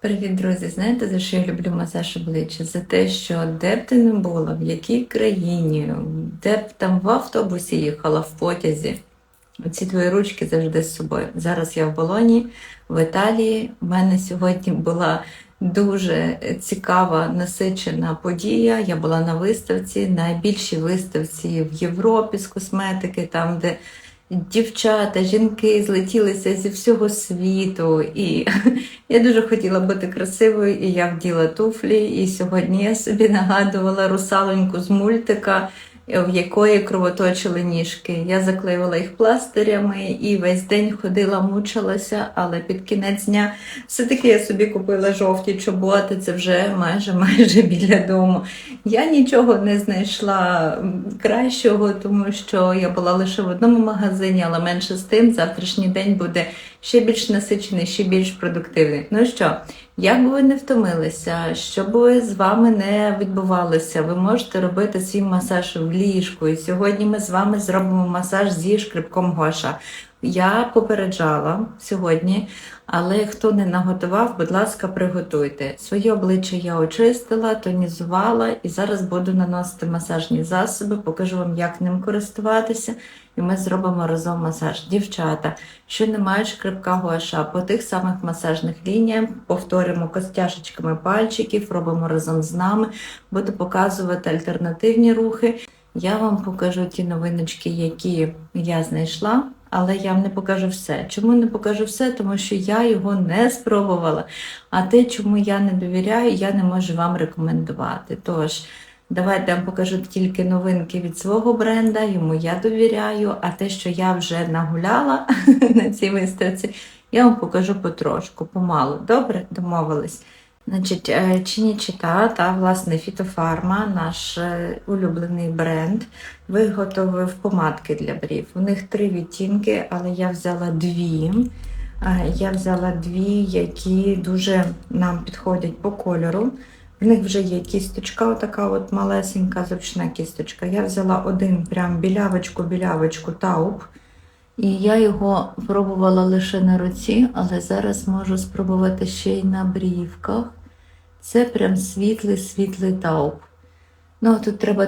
Привіт, друзі! Знаєте, за що я люблю масаж обличчя? За те, що де б ти не була, в якій країні, де б там в автобусі їхала, в потязі, оці твої ручки завжди з собою. Зараз я в Болоні, в Італії. У мене сьогодні була дуже цікава насичена подія. Я була на виставці, найбільшій виставці в Європі з косметики, там, де дівчата, жінки злетілися зі всього світу. І я дуже хотіла бути красивою, і я вділа туфлі. І сьогодні я собі нагадувала русалоньку з мультика, в якої кровоточили ніжки. Я заклеювала їх пластирями і весь день ходила, мучилася, але під кінець дня все-таки я собі купила жовті чоботи, це вже майже майже біля дому. Я нічого не знайшла кращого, тому що я була лише в одному магазині, але менше з тим, завтрашній день буде ще більш насичений, ще більш продуктивний. Ну що, як би ви не втомилися, що би з вами не відбувалося, ви можете робити свій масаж в ліжку. І сьогодні ми з вами зробимо масаж зі шкрипком Гоша. Я попереджала сьогодні, але хто не наготував, будь ласка, приготуйте. Своє обличчя я очистила, тонізувала і зараз буду наносити масажні засоби, покажу вам, як ним користуватися, і ми зробимо разом масаж. Дівчата, що не мають шкребка гуаша, по тих самих масажних лініях повторюємо костяшечками пальчиків, робимо разом з нами, буду показувати альтернативні рухи. Я вам покажу ті новиночки, які я знайшла, але я вам не покажу все. Чому не покажу все? Тому що я його не спробувала. А те, чому я не довіряю, я не можу вам рекомендувати. Тож, давайте я вам покажу тільки новинки від свого бренда, йому я довіряю, а те, що я вже нагуляла на цій виставці, я вам покажу потрошку, помалу. Добре, домовились. Значить, е, Чинічіта та власне Фітофарма, наш е, улюблений бренд, виготовив помадки для брів. У них три відтінки, але я взяла дві. Е, Я взяла дві, які дуже нам підходять по кольору. В них вже є кісточка, отака от малесенька, зручна кісточка. Я взяла один прям білявочку-білявочку тауп. І я його пробувала лише на руці, але зараз можу спробувати ще й на брівках. Це прям світлий світлий тауп. Ну, тут треба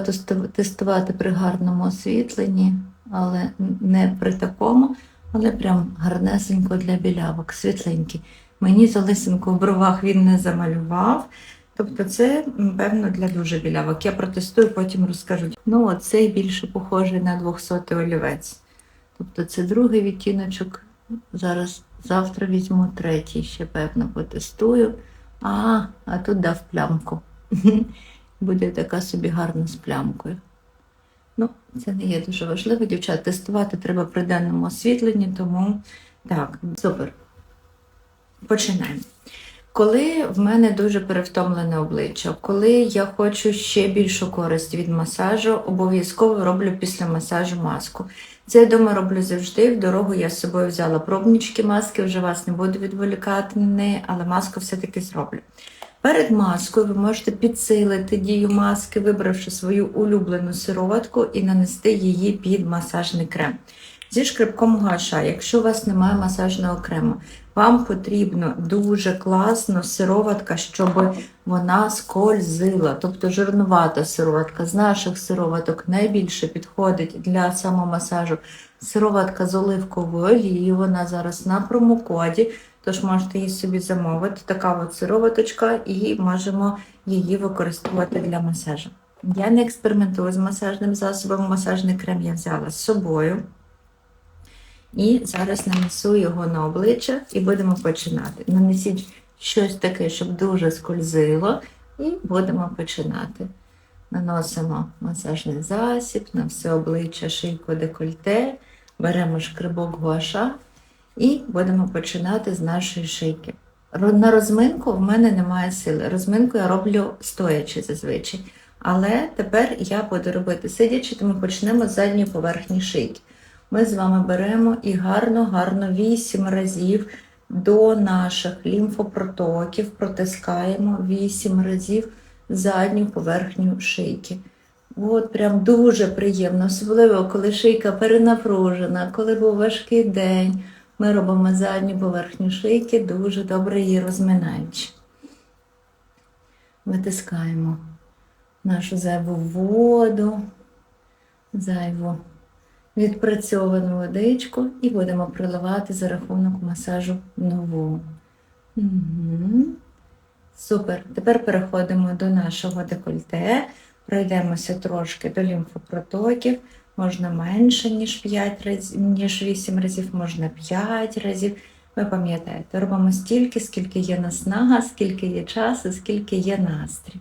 тестувати при гарному освітленні, але не при такому, але прям гарнесенько для білявок, світленький. Мені залисинку в бровах він не замалював. Тобто це, певно, для дуже білявок. Я протестую, потім розкажу. Ну, оцей більше похожий на 200 олівець. Тобто це другий відтіночок. Зараз завтра візьму третій, ще певно потестую. А, а тут дав плямку. Буде така собі гарна з плямкою. Ну, це не є дуже важливо, дівчат. Тестувати треба при денному освітленні, тому так, супер. Починаємо. Коли в мене дуже перевтомлене обличчя, коли я хочу ще більшу користь від масажу, обов'язково роблю після масажу маску. Це я дома роблю завжди. В дорогу я з собою взяла пробнички маски, вже вас не буду відволікати на неї, але маску все-таки зроблю. Перед маскою ви можете підсилити дію маски, вибравши свою улюблену сироватку і нанести її під масажний крем. Зі шкребком гуаша, якщо у вас немає масажного крему, вам потрібно дуже класно сироватка, щоб вона скользила, тобто жирнувата сироватка. З наших сироваток найбільше підходить для самомасажу сироватка з оливковою олією. Вона зараз на промокоді, тож можете її собі замовити. Така от сироваточка, і можемо її використовувати для масажу. Я не експериментую з масажним засобом, масажний крем я взяла з собою. І зараз нанесу його на обличчя і будемо починати. Нанесіть щось таке, щоб дуже скользило, і будемо починати. Наносимо масажний засіб на все обличчя, шийку, декольте, беремо шкребок гуаша і будемо починати з нашої шийки. На розминку в мене немає сили. Розминку я роблю стоячи зазвичай. Але тепер я буду робити сидячи, тому почнемо з задньої поверхні шийки. Ми з вами беремо і гарно-гарно 8 разів до наших лімфопротоків протискаємо 8 разів задню поверхню шийки. От прям дуже приємно, особливо коли шийка перенапружена, коли був важкий день. Ми робимо задню поверхню шийки, дуже добре її розминаючи. витискаємо нашу зайву воду, зайву відпрацьовану водичку і будемо приливати за рахунок масажу нову. Угу. Супер. Тепер переходимо до нашого декольте. Пройдемося трошки до лімфопротоків. Можна менше, ніж 5 разів, ніж 8 разів, можна 5 разів. Ви пам'ятаєте, робимо стільки, скільки є наснага, скільки є часу, скільки є настрій.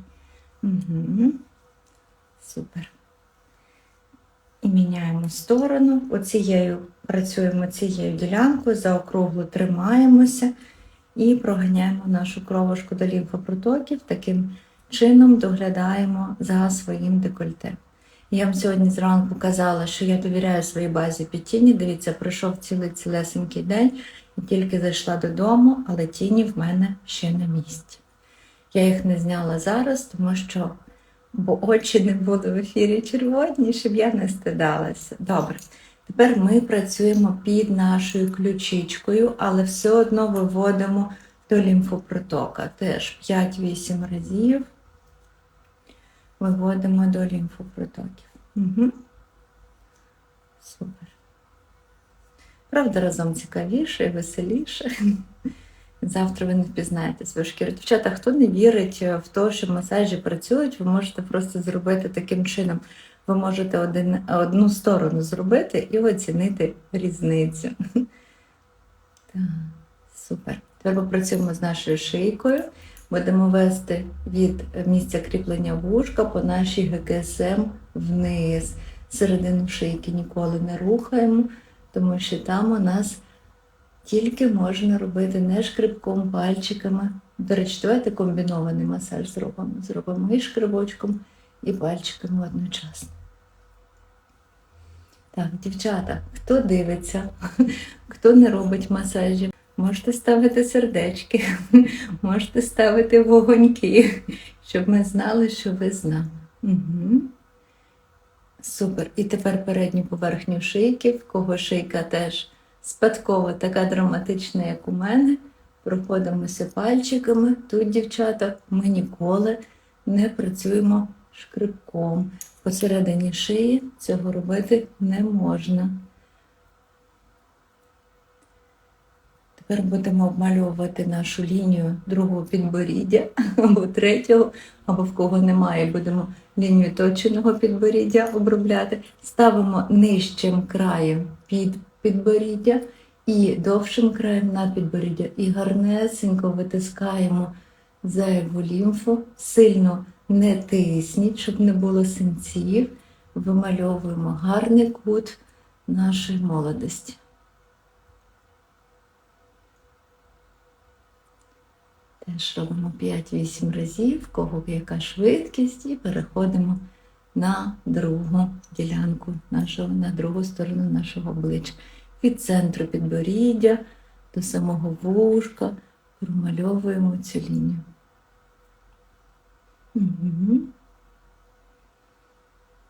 Угу. Супер. І міняємо сторону. Оцією працюємо цією ділянкою, заокругло тримаємося і проганяємо нашу кровушку до лімфопротоків. Таким чином доглядаємо за своїм декольте. Я вам сьогодні зранку казала, що я довіряю своїй базі під тіні. Дивіться, пройшов цілий цілесенький день і тільки зайшла додому, але тіні в мене ще на місці. Я їх не зняла зараз, тому що бо очі не були в ефірі червоні, щоб я не стидалася. Добре. Тепер ми працюємо під нашою ключичкою, але все одно виводимо до лімфопротока. Теж 5-8 разів виводимо до лімфопротоків. Угу. Супер. Правда, разом цікавіше і веселіше. Завтра ви не впізнаєте свою шкіру. Дівчата, хто не вірить в те, що масажі працюють, ви можете просто зробити таким чином. Ви можете один, одну сторону зробити і оцінити різницю. Так, Супер. Тепер працюємо з нашою шийкою. Будемо вести від місця кріплення вушка по нашій ГКСМ вниз. Середину шийки ніколи не рухаємо, тому що там у нас тільки можна робити не шкребком, пальчиками. До речі, давайте комбінований масаж зробимо. Зробимо і шкребочком, і пальчиками одночасно. Так, дівчата, хто дивиться, хто не робить масажі, можете ставити сердечки, можете ставити вогоньки, щоб ми знали, що ви з нами. Угу. Супер. І тепер передню поверхню шийки, в кого шийка теж спадково така драматична, як у мене. Проходимося пальчиками. Тут, дівчата, ми ніколи не працюємо шкребком. Посередині шиї цього робити не можна. Тепер будемо обмальовувати нашу лінію другого підборіддя або третього, або в кого немає, будемо лінію точеного підборіддя обробляти. Ставимо нижчим краєм під підборіддя і довшим краєм на підборіддя. І гарнесенько витискаємо зайву лімфу, сильно не тисніть, щоб не було синців. Вимальовуємо гарний кут нашої молодості. Теж робимо 5-8 разів, кого яка швидкість, і переходимо на другу ділянку нашого, на другу сторону нашого обличчя. Від центру підборіддя до самого вушка промальовуємо цю лінію. Угу.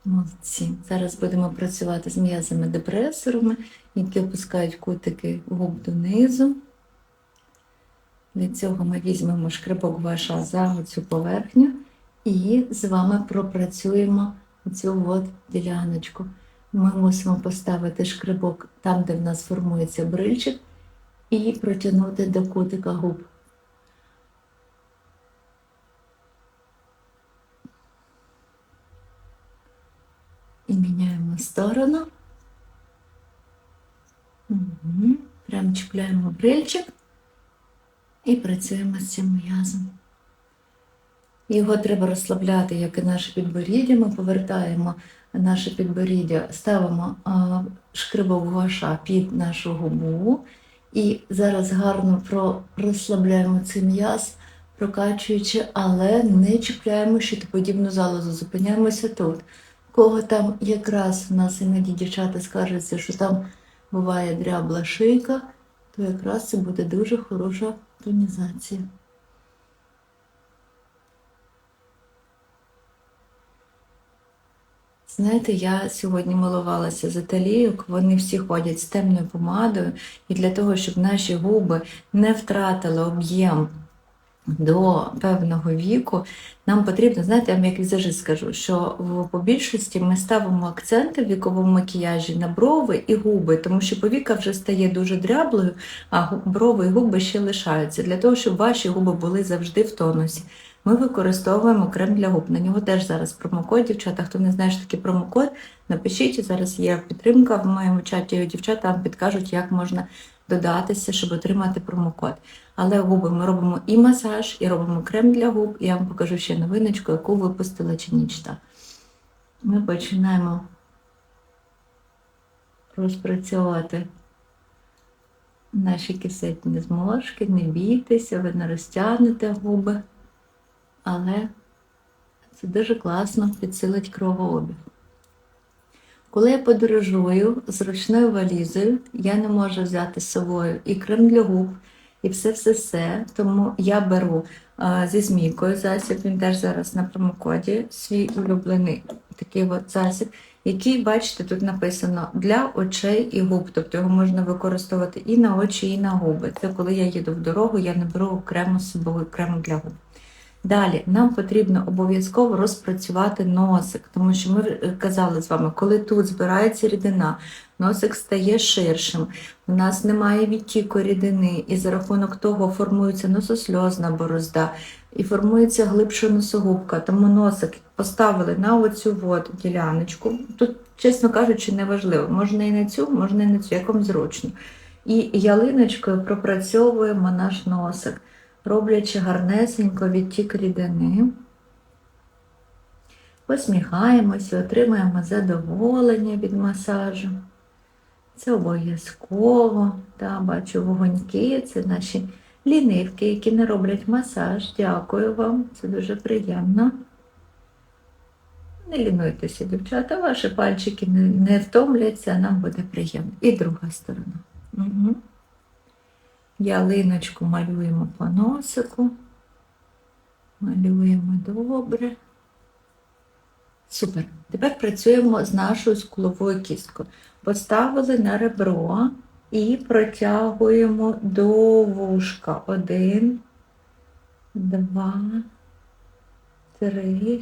Молодці. Зараз будемо працювати з м'язами-депресорами, які опускають кутики губ донизу. Для цього ми візьмемо шкребок ваша за цю поверхню і з вами пропрацюємо цю от діляночку. Ми мусимо поставити шкребок там, де в нас формується брильчик, і протягнути до кутика губ. І міняємо сторону. Угу. Прямо чіпляємо брильчик і працюємо з цим м'язом. Його треба розслабляти, як і наше підборіддя. Ми повертаємо наше підборіддя, ставимо шкрибок гуаша під нашу губу. І зараз гарно розслабляємо цей м'яз, прокачуючи, але не чіпляємо щитоподібну залозу. Зупиняємося тут. Кого там якраз у нас іноді дівчата скаржаться, що там буває дрябла шийка, то якраз це буде дуже хороша тонізація. Знаєте, я сьогодні милувалася за талійок, вони всі ходять з темною помадою, і для того, щоб наші губи не втратили об'єм до певного віку нам потрібно, знаєте, я вам як візажист скажу, що в більшості ми ставимо акценти в віковому макіяжі на брови і губи, тому що повіка вже стає дуже дряблою, а брови і губи ще лишаються. Для того, щоб ваші губи були завжди в тонусі. Ми використовуємо крем для губ. На нього теж зараз промокод. Дівчата, хто не знає, що таке промокод, напишіть. Зараз є підтримка в моєму чаті. Дівчата вам підкажуть, як можна додатися, щоб отримати промокод. Але губи ми робимо і масаж, і робимо крем для губ. Я вам покажу ще новиночку, яку випустила Чинічта. Ми починаємо розпрацьовувати наші кисетні зморшки. Не бійтеся, ви не розтягнете губи, але це дуже класно підсилить кровообіг. Коли я подорожую з ручною валізою, я не можу взяти з собою і крем для губ, і все-все-все. Тому я беру а, зі змійкою засіб, він теж зараз на промокоді, свій улюблений такий от засіб, який, бачите, тут написано для очей і губ. Тобто його можна використовувати і на очі, і на губи. Це коли я їду в дорогу, я не беру окремо з собою крем для губ. Далі нам потрібно обов'язково розпрацювати носик, тому що ми казали з вами, коли тут збирається рідина, носик стає ширшим, у нас немає відтіку рідини, і за рахунок того формується нососльозна борозда і формується глибша носогубка. Тому носик поставили на оцю от діляночку. Тут, чесно кажучи, не важливо. Можна і на цю, можна і на цю, як вам зручно. І ялиночкою пропрацьовуємо наш носик роблячи гарнесенько відтік рідини. Посміхаємося, отримуємо задоволення від масажу. Це обов'язково. Да, бачу вогоньки, це наші лінивки, які не роблять масаж. Дякую вам, це дуже приємно. Не лінуйтеся, дівчата, ваші пальчики не втомляться, нам буде приємно. І друга сторона. Угу. Ялиночку малюємо по носику. Малюємо добре. Супер. Тепер працюємо з нашою скуловою кісткою. Поставили на ребро і протягуємо до вушка. Один, два, три,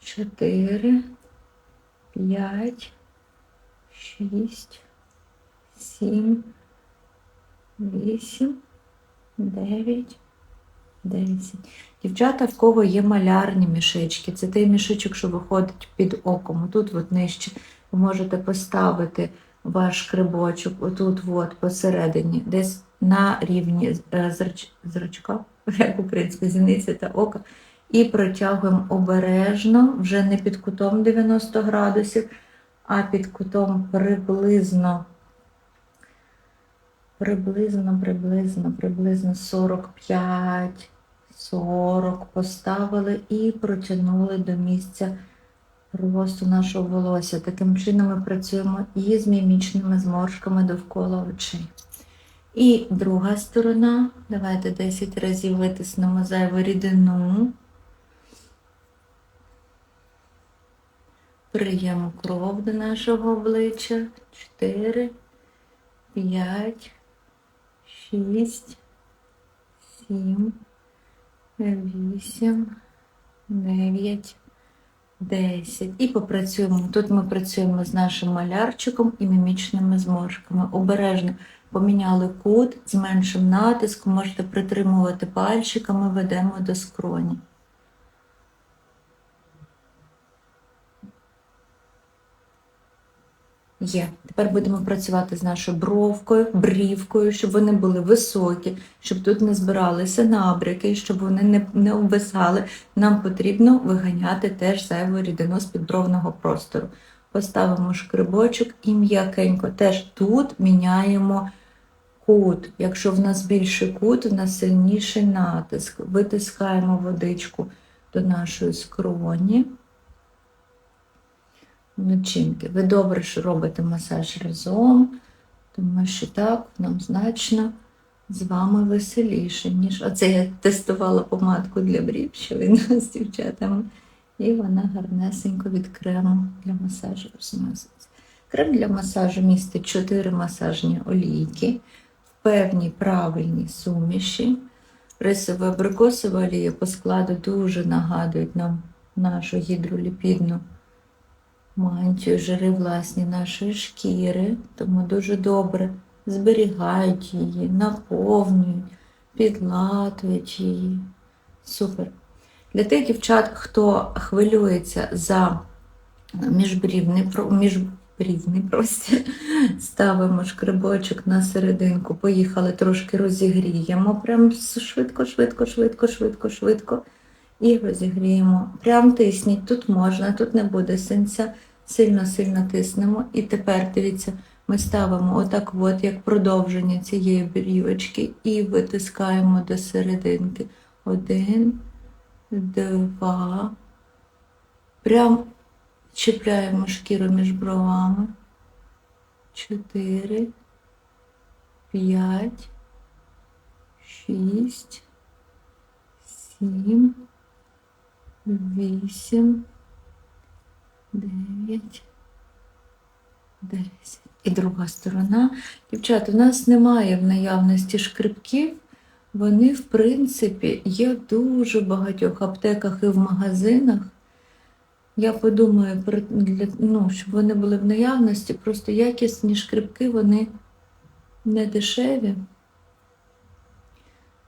чотири, п'ять, шість, сім. Вісім, дев'ять, десять. Дівчата, в кого є малярні мішечки, це той мішечок, що виходить під оком. Тут от нижче ви можете поставити ваш шкребочок, отут от посередині, десь на рівні е, зрач... зрачка, як українська зіниця та ока, і протягуємо обережно, вже не під кутом 90 градусів, а під кутом приблизно. Приблизно, приблизно, приблизно 45, 40 поставили і протягнули до місця росту нашого волосся. Таким чином ми працюємо і з мімічними зморшками довкола очей. І друга сторона. Давайте 10 разів витиснемо зайву рідину. Приємо кров до нашого обличчя. 4, 5, шість, сім, вісім, дев'ять, десять. І попрацюємо. Тут ми працюємо з нашим малярчиком і мімічними зморшками. Обережно поміняли кут, з меншим натиском, можете притримувати пальчиками, ведемо до скроні. Є. Тепер будемо працювати з нашою бровкою, брівкою, щоб вони були високі, щоб тут не збиралися набряки, щоб вони не, не обвисали. Нам потрібно виганяти теж зайву рідину з підбровного простору. Поставимо шкрибочок і м'якенько. Теж тут міняємо кут. Якщо в нас більший кут, у нас сильніший натиск. Витискаємо водичку до нашої скроні начинки. Ви добре, що робите масаж разом, тому що так нам значно з вами веселіше, ніж оце я тестувала помадку для брів, що він з дівчатами. І вона гарнесенько від крему для масажу розмазується. Крем для масажу містить 4 масажні олійки в певній правильній суміші. рисова абрикосова олія по складу дуже нагадують нам нашу гідроліпідну мантію, жири власні нашої шкіри, тому дуже добре зберігають її, наповнюють, підлатують її. Супер. Для тих дівчат, хто хвилюється за міжбрівний, про- міжбрівний простір, ставимо шкребочок на серединку, поїхали, трошки розігріємо. Прям швидко, швидко, швидко, швидко, швидко. І розігріємо. Прям тисніть, тут можна, тут не буде синця. Сильно-сильно тиснемо. І тепер, дивіться, ми ставимо отак от, як продовження цієї брівочки, і витискаємо до серединки. Один, два. Прям чіпляємо шкіру між бровами. Чотири, п'ять, шість, сім, вісім, дев'ять, десять. І друга сторона. Дівчата, у нас немає в наявності шкрипків. Вони, в принципі, є в дуже багатьох аптеках і в магазинах. Я подумаю, ну, щоб вони були в наявності, просто якісні шкрипки, вони не дешеві.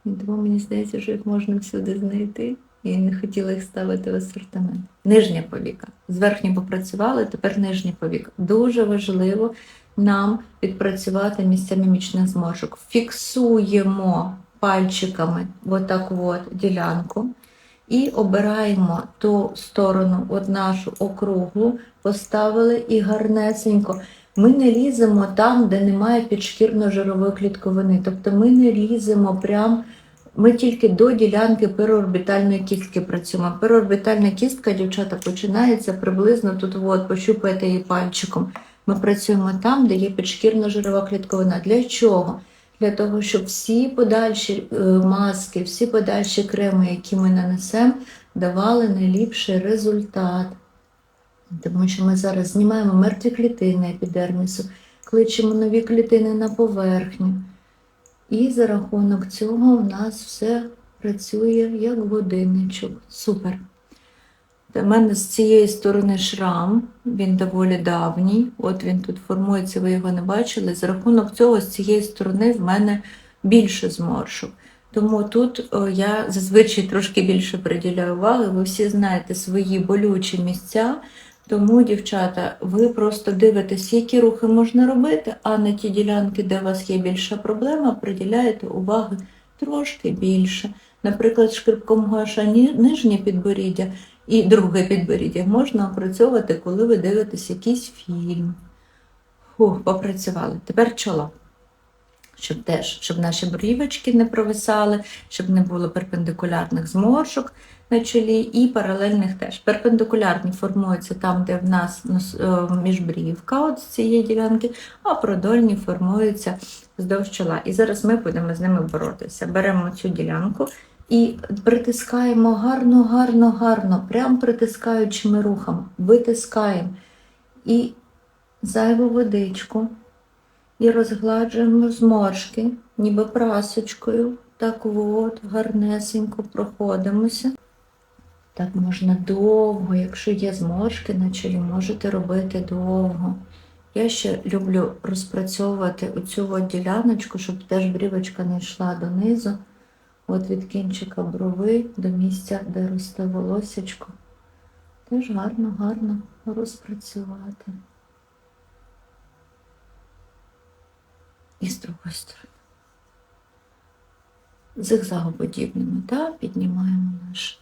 І тому мені здається, що їх можна всюди знайти. І не хотіла їх ставити в асортимент. Нижня повіка. Зверхньо попрацювали, тепер нижня повіка. Дуже важливо нам відпрацювати місця мімічних зморшок. Фіксуємо пальчиками отак от ділянку і обираємо ту сторону, от нашу округлу, поставили і гарнесенько. Ми не ліземо там, де немає підшкірно-жирової клітковини. Тобто ми не ліземо прям. Ми тільки до ділянки переорбітальної кістки працюємо. Переорбітальна кістка, дівчата, починається приблизно тут, от, пощупайте її пальчиком. Ми працюємо там, де є підшкірно-жирова клітковина. Для чого? Для того, щоб всі подальші е, маски, всі подальші креми, які ми нанесемо, давали найліпший результат. Тому що ми зараз знімаємо мертві клітини епідермісу, кличемо нові клітини на поверхню. І за рахунок цього у нас все працює як годинничок. Супер. У мене з цієї сторони шрам, він доволі давній. От він тут формується, ви його не бачили. За рахунок цього, з цієї сторони, в мене більше зморшок. Тому тут о, я зазвичай трошки більше приділяю уваги. Ви всі знаєте свої болючі місця. Тому, дівчата, ви просто дивитесь, які рухи можна робити, а на ті ділянки, де у вас є більша проблема, приділяєте уваги трошки більше. Наприклад, шкрипком гоша нижнє підборіддя і друге підборіддя можна опрацьовувати, коли ви дивитесь якийсь фільм. Фух, попрацювали. Тепер чоло. Щоб теж, щоб наші брівочки не провисали, щоб не було перпендикулярних зморшок на чолі і паралельних теж. Перпендикулярні формуються там, де в нас е, міжбрівка от з цієї ділянки, а продольні формуються вздовж чола. І зараз ми будемо з ними боротися. Беремо цю ділянку і притискаємо гарно, гарно, гарно, прям притискаючими рухами, витискаємо і зайву водичку. І розгладжуємо зморшки, ніби прасочкою. Так от, гарнесенько проходимося. Так можна довго, якщо є зморшки на чолі, можете робити довго. Я ще люблю розпрацьовувати оцю от діляночку, щоб теж брівочка не йшла донизу. От від кінчика брови до місця, де росте волосечко. Теж гарно, гарно розпрацювати. І з другої сторони. Зигзагоподібними, так, піднімаємо наше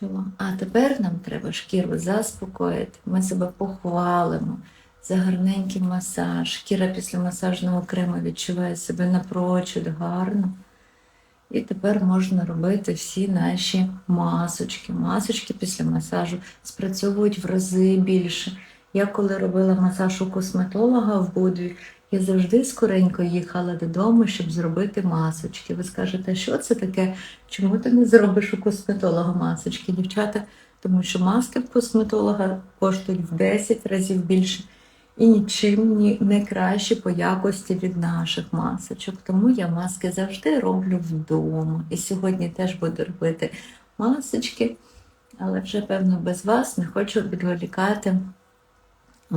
чоло. А тепер нам треба шкіру заспокоїти. Ми себе похвалимо за гарненький масаж. Шкіра після масажного крему відчуває себе напрочуд гарно. І тепер можна робити всі наші масочки. Масочки після масажу спрацьовують в рази більше. Я коли робила масаж у косметолога в Будві, я завжди скоренько їхала додому, щоб зробити масочки. Ви скажете, що це таке? Чому ти не зробиш у косметолога масочки, дівчата? Тому що маски в косметолога коштують в 10 разів більше. і нічим не краще по якості від наших масочок. Тому я маски завжди роблю вдома. І сьогодні теж буду робити масочки, але вже, певно, без вас не хочу відволікати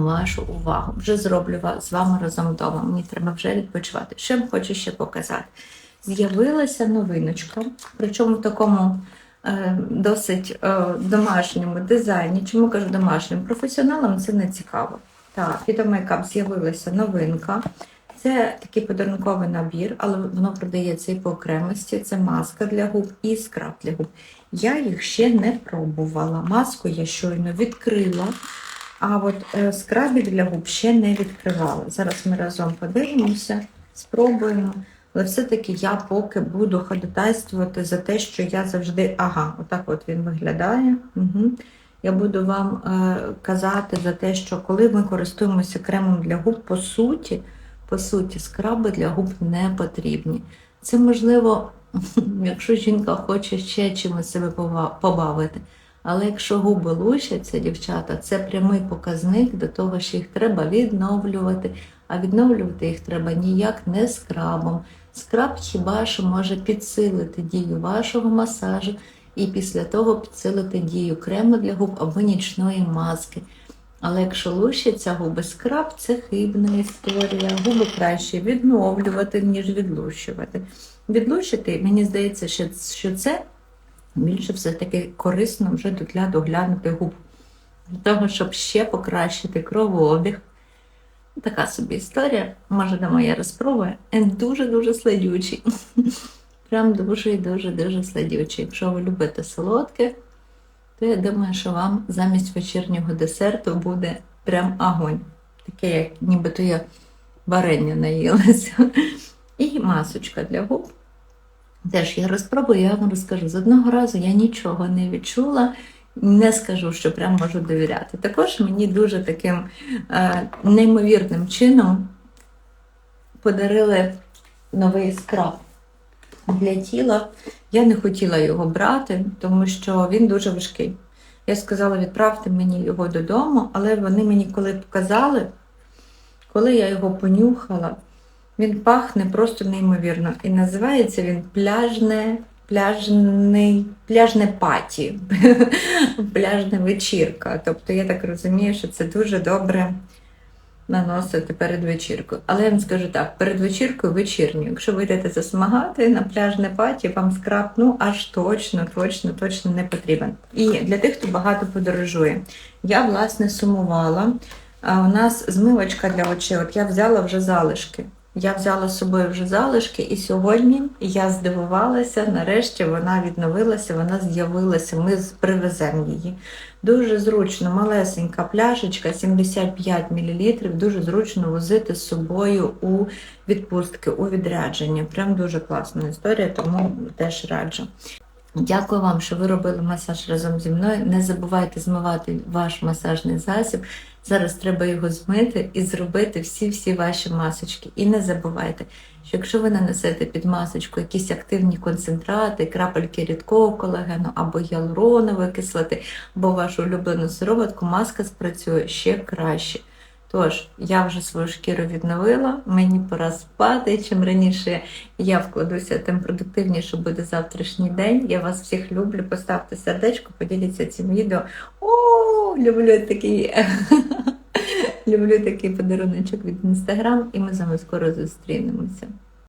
вашу увагу. Вже зроблю з вами разом вдома. Мені треба вже відпочивати. Що я хочу ще показати? З'явилася новиночка, причому в такому е, досить е, домашньому дизайні. Чому кажу домашнім? Професіоналам це не цікаво. Так, від Makeup з'явилася новинка. Це такий подарунковий набір, але воно продається і по окремості. Це маска для губ і скраб для губ. Я їх ще не пробувала. Маску я щойно відкрила, а от е, скрабі для губ ще не відкривала. Зараз ми разом подивимося, спробуємо. Але все-таки я поки буду ходатайствувати за те, що я завжди. Ага, отак от він виглядає. Угу. Я буду вам е, казати за те, що коли ми користуємося кремом для губ, по суті, по суті, скраби для губ не потрібні. Це можливо, якщо жінка хоче ще чимось себе побавити. Але якщо губи лущаться, дівчата, це прямий показник до того, що їх треба відновлювати. А відновлювати їх треба ніяк не скрабом. Скраб хіба що може підсилити дію вашого масажу і після того підсилити дію крему для губ або нічної маски. Але якщо лущаться губи, скраб це хибна історія. Губи краще відновлювати, ніж відлущувати. Відлущити, мені здається, що, це більше все-таки корисно вже для доглянути губ. Для того, щоб ще покращити кровообіг. Така собі історія. Може, до моя розпробує. Він дуже-дуже сладючий. Прям дуже і дуже-дуже сладючий. Якщо ви любите солодке, то я думаю, що вам замість вечірнього десерту буде прям огонь. Таке, як нібито я варення наїлася. І масочка для губ. Теж я розпробую, я вам розкажу. З одного разу я нічого не відчула, не скажу, що прям можу довіряти. Також мені дуже таким е, неймовірним чином подарили новий скраб для тіла. Я не хотіла його брати, тому що він дуже важкий. Я сказала, відправте мені його додому, але вони мені коли показали, коли я його понюхала, він пахне просто неймовірно. І називається він пляжне, пляжний, пляжне паті, пляжна вечірка. Тобто я так розумію, що це дуже добре наносити перед вечіркою. Але я вам скажу так: перед вечіркою вечірню. Якщо ви йдете засмагати на пляжне паті, вам скраб ну аж точно, точно, точно не потрібен. І для тих, хто багато подорожує, я власне сумувала. А у нас змивочка для очей. От я взяла вже залишки. Я взяла з собою вже залишки, і сьогодні я здивувалася. Нарешті вона відновилася, вона з'явилася. Ми привеземо її. Дуже зручно, малесенька пляшечка, 75 мл, дуже зручно возити з собою у відпустки, у відрядження. Прям дуже класна історія, тому теж раджу. Дякую вам, що ви робили масаж разом зі мною. Не забувайте змивати ваш масажний засіб. Зараз треба його змити і зробити всі-всі ваші масочки. І не забувайте, що якщо ви нанесете під масочку якісь активні концентрати, крапельки рідкого колагену або гіалуронової кислоти, або вашу улюблену сироватку, маска спрацює ще краще. Тож, я вже свою шкіру відновила, мені пора спати. Чим раніше я вкладуся, тим продуктивніше буде завтрашній день. Я вас всіх люблю. Поставте сердечко, поділіться цим відео. О, люблю такий, люблю такий подаруночок від інстаграм, і ми з вами скоро зустрінемося.